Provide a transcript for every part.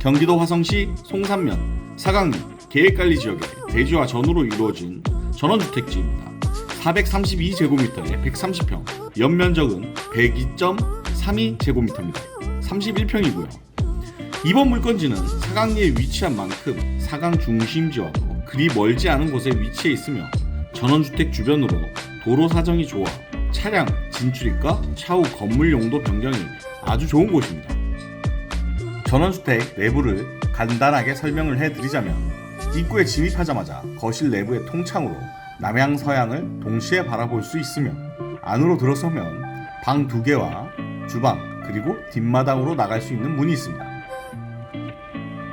경기도 화성시 송산면 사강리 계획관리 지역의 대지와 전으로 이루어진 전원주택지입니다. 432제곱미터에 130평, 연면적은 102.32제곱미터입니다. 31평이고요. 이번 물건지는 사강리에 위치한 만큼 사강 중심지와도 그리 멀지 않은 곳에 위치해 있으며 전원주택 주변으로 도로 사정이 좋아 차량 진출입과 차후 건물 용도 변경이 아주 좋은 곳입니다. 전원주택 내부를 간단하게 설명을 해드리자면 입구에 진입하자마자 거실 내부의 통창으로 남향 서양을 동시에 바라볼 수 있으며 안으로 들어서면 방 두 개와 주방 그리고 뒷마당으로 나갈 수 있는 문이 있습니다.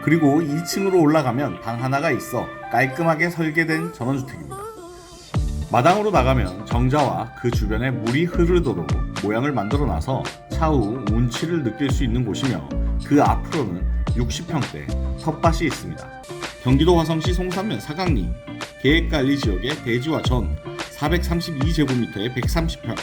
그리고 2층으로 올라가면 방 하나가 있어 깔끔하게 설계된 전원주택입니다. 마당으로 나가면 정자와 그 주변에 물이 흐르도록 모양을 만들어 놔서 차후 운치를 느낄 수 있는 곳이며 그 앞으로는 60평대 텃밭이 있습니다. 경기도 화성시 송산면 사강리 계획관리 지역의 대지와 전 432제곱미터에 130평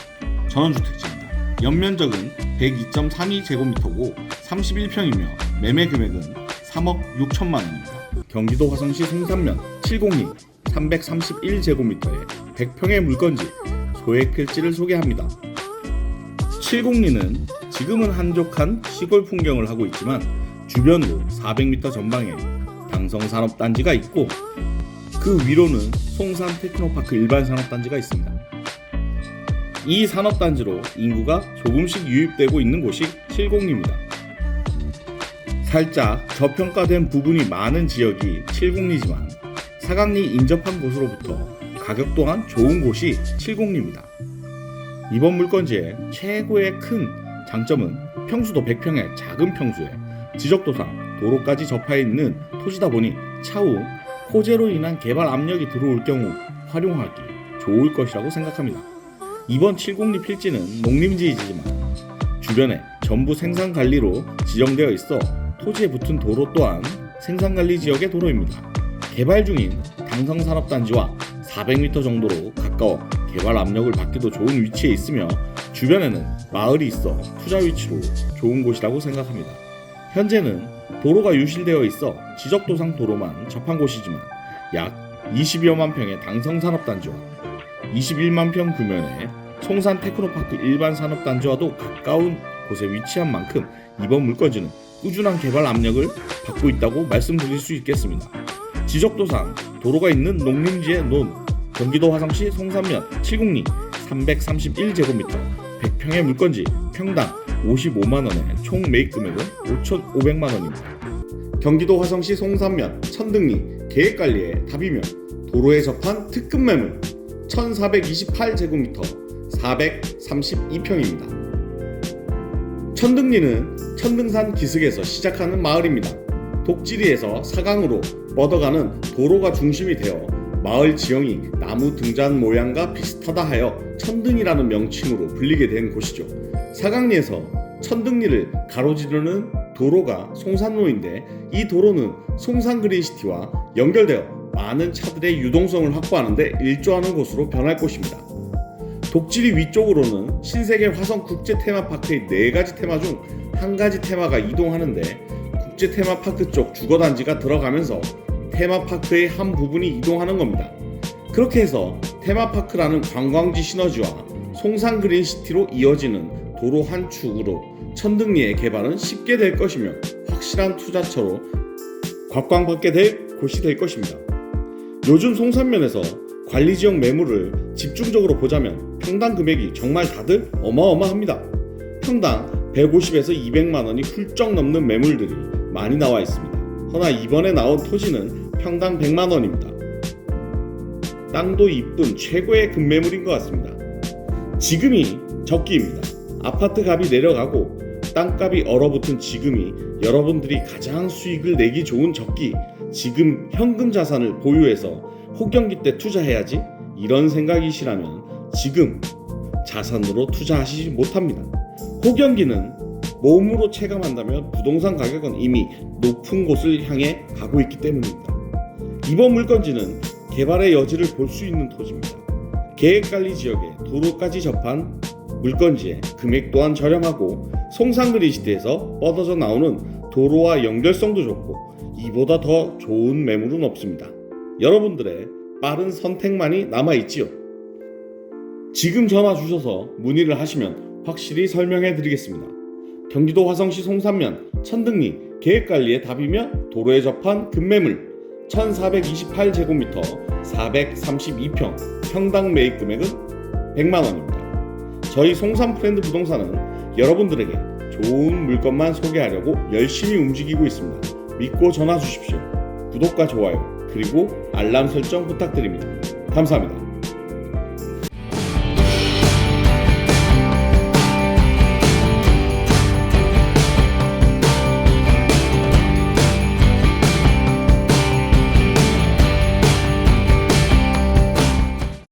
전원주택지입니다. 연면적은 102.32제곱미터고 31평이며 매매 금액은 3억 6천만 원입니다. 경기도 화성시 송산면 702 331제곱미터에 100평의 물건지 소액 필지를 소개합니다. 702는 지금은 한적한 시골 풍경을 하고 있지만 주변으로 400m 전방에 당성산업단지가 있고 그 위로는 송산 테크노파크 일반 산업단지가 있습니다. 이 산업단지로 인구가 조금씩 유입되고 있는 곳이 702입니다. 살짝 저평가된 부분이 많은 지역이 702지만 사강리 인접한 곳으로부터 가격 또한 좋은 곳이 702입니다. 이번 물건지의 최고의 큰 장점은 평수도 100평의 작은 평수에 지적도상 도로까지 접해 있는 토지다 보니 차후 호재로 인한 개발 압력이 들어올 경우 활용하기 좋을 것이라고 생각합니다. 이번 702 필지는 농림지이지만 주변에 전부 생산관리로 지정되어 있어 토지에 붙은 도로 또한 생산관리 지역의 도로입니다. 개발 중인 당성산업단지와 400m 정도로 가까워 개발 압력을 받기도 좋은 위치에 있으며 주변에는 마을이 있어 투자 위치로 좋은 곳이라고 생각합니다. 현재는 도로가 유실되어 있어 지적도상 도로만 접한 곳이지만 약 20여만 평의 당성산업단지와 21만 평 규모의 송산 테크노파크 일반 산업단지와도 가까운 곳에 위치한 만큼 이번 물건지는 꾸준한 개발 압력을 받고 있다고 말씀드릴 수 있겠습니다. 지적도상 도로가 있는 농림지의 논 경기도 화성시 송산면 702 331제곱미터 100평의 물건지 평당 55만원에 총 매입 금액은 5,500만 원입니다. 경기도 화성시 송산면 천등리 계획관리의 답이며 도로에 접한 특급 매물 1,428제곱미터 432평입니다. 천등리는 천등산 기슭에서 시작하는 마을입니다. 독지리에서 사강으로 뻗어가는 도로가 중심이 되어 마을 지형이 나무 등잔 모양과 비슷하다 하여 천등이라는 명칭으로 불리게 된 곳이죠. 사강리에서 천등리를 가로지르는 도로가 송산로인데 이 도로는 송산 그린시티와 연결되어 많은 차들의 유동성을 확보하는데 일조하는 곳으로 변할 것입니다. 독지리 위쪽으로는 신세계 화성 국제 테마파크의 네 가지 테마 중 한 가지 테마가 이동하는데 국제 테마파크 쪽 주거 단지가 들어가면서 테마파크의 한 부분이 이동하는 겁니다. 그렇게 해서 테마파크라는 관광지 시너지와 송산 그린시티로 이어지는 도로 한 축으로 천등리의 개발은 쉽게 될 것이며 확실한 투자처로 각광받게 될 곳이 될 것입니다. 요즘 송산면에서 관리지역 매물을 집중적으로 보자면 평당 금액이 정말 다들 어마어마합니다. 평당 150에서 200만 원이 훌쩍 넘는 매물들이 많이 나와 있습니다. 허나 이번에 나온 토지는 평당 100만 원입니다. 땅도 이쁜 최고의 급매물인 것 같습니다. 지금이 적기입니다. 아파트 값이 내려가고 땅값이 얼어붙은 지금이 여러분들이 가장 수익을 내기 좋은 적기, 지금 현금 자산을 보유해서 혹경기 때 투자해야지 이런 생각이시라면 지금 자산으로 투자하시지 못합니다. 혹경기는 몸으로 체감한다면 부동산 가격은 이미 높은 곳을 향해 가고 있기 때문입니다. 이번 물건지는 개발의 여지를 볼 수 있는 토지입니다. 계획관리 지역에 도로까지 접한 물건지에 금액 또한 저렴하고 송산그리시티에서 뻗어져 나오는 도로와 연결성도 좋고 이보다 더 좋은 매물은 없습니다. 여러분들의 빠른 선택만이 남아있지요. 지금 전화 주셔서 문의를 하시면 확실히 설명해 드리겠습니다. 경기도 화성시 송산면 천등리 계획관리의 답이며 도로에 접한 급매물 1428제곱미터 432평 평당 매입 금액은 100만원입니다. 저희 송산 프렌드 부동산은 여러분들에게 좋은 물건만 소개하려고 열심히 움직이고 있습니다. 믿고 전화 주십시오. 구독과 좋아요 그리고 알람 설정 부탁드립니다. 감사합니다.